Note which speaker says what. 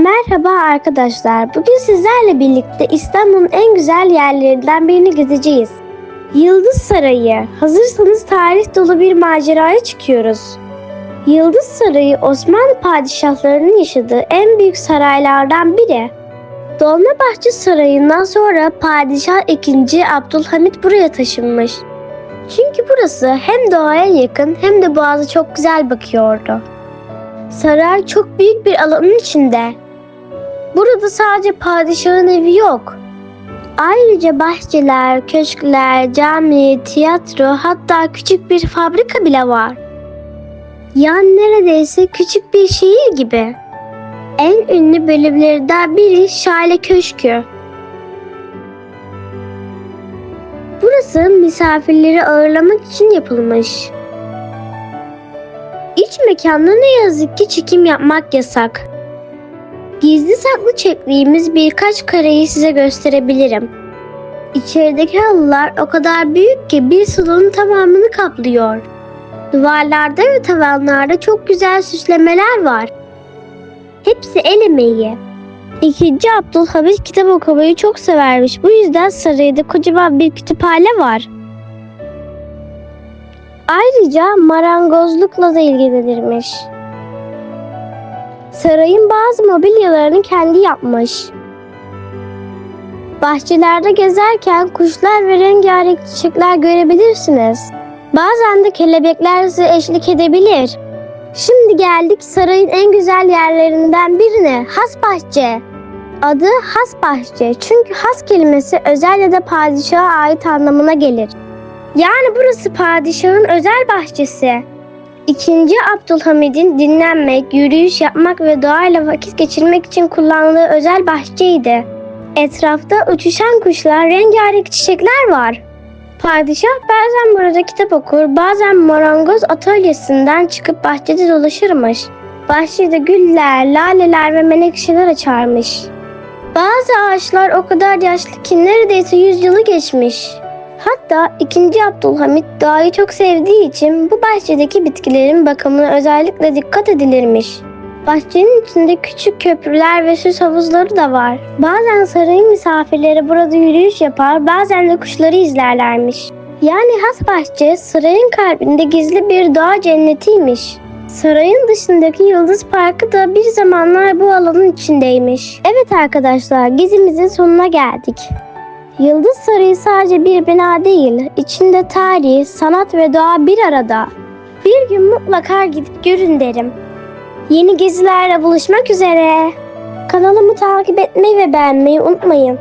Speaker 1: Merhaba arkadaşlar. Bugün sizlerle birlikte İstanbul'un en güzel yerlerinden birini gezeceğiz. Yıldız Sarayı. Hazırsanız tarih dolu bir maceraya çıkıyoruz. Yıldız Sarayı Osmanlı padişahlarının yaşadığı en büyük saraylardan biri. Dolmabahçe Sarayı'ndan sonra Padişah 2. Abdülhamit buraya taşınmış. Çünkü burası hem doğaya yakın hem de boğaza çok güzel bakıyordu. Saray çok büyük bir alanın içinde. Burada sadece padişahın evi yok. Ayrıca bahçeler, köşkler, cami, tiyatro hatta küçük bir fabrika bile var. Yani neredeyse küçük bir şehir gibi. En ünlü bölümlerinden biri Şale Köşkü. Burası misafirleri ağırlamak için yapılmış. İç mekanda ne yazık ki çekim yapmak yasak. Gizli saklı çektiğimiz birkaç kareyi size gösterebilirim. İçerideki halılar o kadar büyük ki bir salonun tamamını kaplıyor. Duvarlarda ve tavanlarda çok güzel süslemeler var. Hepsi el emeği. İkinci Abdülhamit kitap okumayı çok severmiş. Bu yüzden sarayda kocaman bir kütüphane var. Ayrıca marangozlukla da ilgilenirmiş. Sarayın bazı mobilyalarını kendi yapmış. Bahçelerde gezerken kuşlar ve rengarenk çiçekler görebilirsiniz. Bazen de kelebekler size eşlik edebilir. Şimdi geldik sarayın en güzel yerlerinden birine, Has Bahçe. Adı Has Bahçe çünkü has kelimesi özel ya da padişaha ait anlamına gelir. Yani burası padişahın özel bahçesi. İkinci Abdülhamid'in dinlenmek, yürüyüş yapmak ve doğayla vakit geçirmek için kullandığı özel bahçeydi. Etrafta uçuşan kuşlar, rengarenk çiçekler var. Padişah bazen burada kitap okur, bazen marangoz atölyesinden çıkıp bahçede dolaşırmış. Bahçede güller, laleler ve menekşeler açarmış. Bazı ağaçlar o kadar yaşlı ki neredeyse yüzyılı geçmiş. Hatta 2. Abdülhamit doğayı çok sevdiği için bu bahçedeki bitkilerin bakımına özellikle dikkat edilirmiş. Bahçenin içinde küçük köprüler ve süs havuzları da var. Bazen sarayın misafirleri burada yürüyüş yapar, bazen de kuşları izlerlermiş. Yani has bahçe sarayın kalbinde gizli bir doğa cennetiymiş. Sarayın dışındaki Yıldız Parkı da bir zamanlar bu alanın içindeymiş. Evet arkadaşlar, gezimizin sonuna geldik. Yıldız Sarayı sadece bir bina değil, içinde tarih, sanat ve doğa bir arada. Bir gün mutlaka gidip görün derim. Yeni gezilerle buluşmak üzere. Kanalımı takip etmeyi ve beğenmeyi unutmayın.